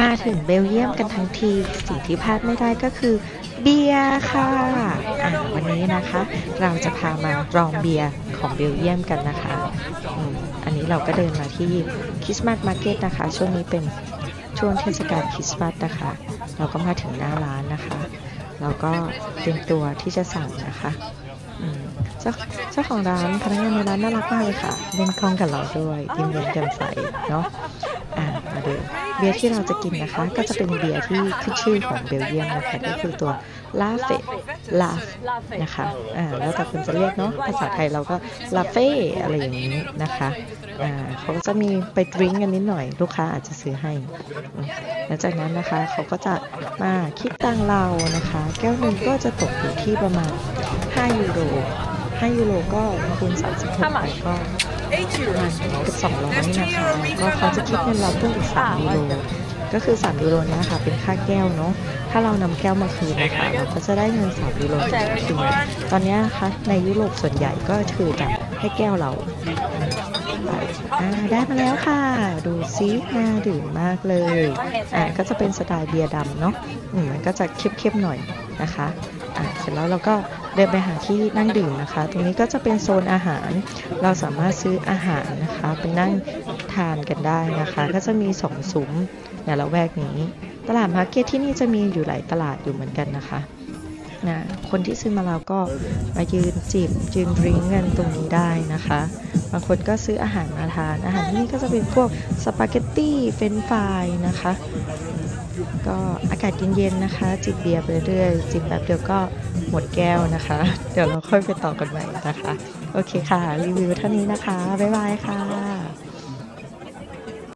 มาถึงเบลเยียมกันทั้งที สิ่งที่พลาดไม่ได้ก็คือ เบียร์ค่ะะวันนี้นะคะ เราจะพามาลองเบียร์ของเบลเยียมกันนะคะออันนี้เราก็เดินมาที่คริสต์มาสมาร์เก็ตนะคะ ช่วงนี้เป็นช่วงเทศกาลคริสต์มาสนะคะ เราก็มาถึงหน้าร้านนะคะ เราก็เตรียมตัวที่จะสั่งนะคะเจ้าเจ้าของร้านพนักงานในร้านน่ารักมากเลยค่ะเล่นกล้องกับเราด้วยยิ้มแย้มแจ่มใสเนาะอะมาดู บียร์ที่เราจะกินนะคะ ก็จะเป็นเบียร์ที่ขึ้นชื่อของเบลเยียมนะคะก็คือตัวลาเฟลาฟนะคะอ่าแล้วแต่คุณจะเรียกเนาะภาษาไทยเราก็ลาเฟ่อะไรอย่างนี้นะคะอ่าเขาก็จะมีไปดริงก์กันนิดหน่อย ลูกค้าอาจจะซื้อให้หลังจากนั้นนะคะเขาก็จะมาคิดตังเรานะคะ แก้วหนึ่งก็จะตกอยู่ที่ประมาณ 5 ยูโร5ยูโรก็คูณ36ไปก็ปร มาณเกือบ200นะคะก็เขาจะคิดเงินเราเพิ่มอีก3ยูโรก็คือ3ยูโรนี้ค่ะเป็นค่าแก้วเนาะถ้าเรานำแก้วมาคืนนะคะเราก็จะได้เงิน3ยูโรคืนตอนนี้นะคะในยุโรปส่วนใหญ่ก็คือจะให้แก้วเราไปได้มาแล้วค่ะ ดูซิน่าดื่มมากเลยอ่าก็จะเป็นสไตล์เบียร์ดำเนาะมมันก็จะเข้มๆหน่อยนะคะอะเสร็จแล้วเราก็ เดินไปหาที่นั่งดื่มนะคะ ตรงนี้ก็จะเป็นโซนอาหาร เราสามารถซื้ออาหารนะคะไปนั่งทานกันได้นะคะ ก็จะมีสองซุ้มในละแวกนี้ ตลาดมาร์เก็ตที่นี่จะมีอยู่หลายตลาดอยู่เหมือนกันนะคะนะคนที่ซื้อมาแล้วก็มายืนจิบยืนดริ้งก์กันตรงนี้ได้นะคะ บางคนก็ซื้ออาหารมาทาน อาหารที่นี่ก็จะเป็นพวกสปาเกตตี้เฟรนช์ฟรายนะคะ ก็อากาศเย็นๆนะคะ จิบเบียร์ไปเรื่อยๆจิบแบบเดียวก็หมดแก้วนะคะ เดี๋ยวเราค่อยไปต่อกันใหม่นะคะ โอเคค่ะ รีวิวเท่านี้นะคะ บ๊ายบายค่ะ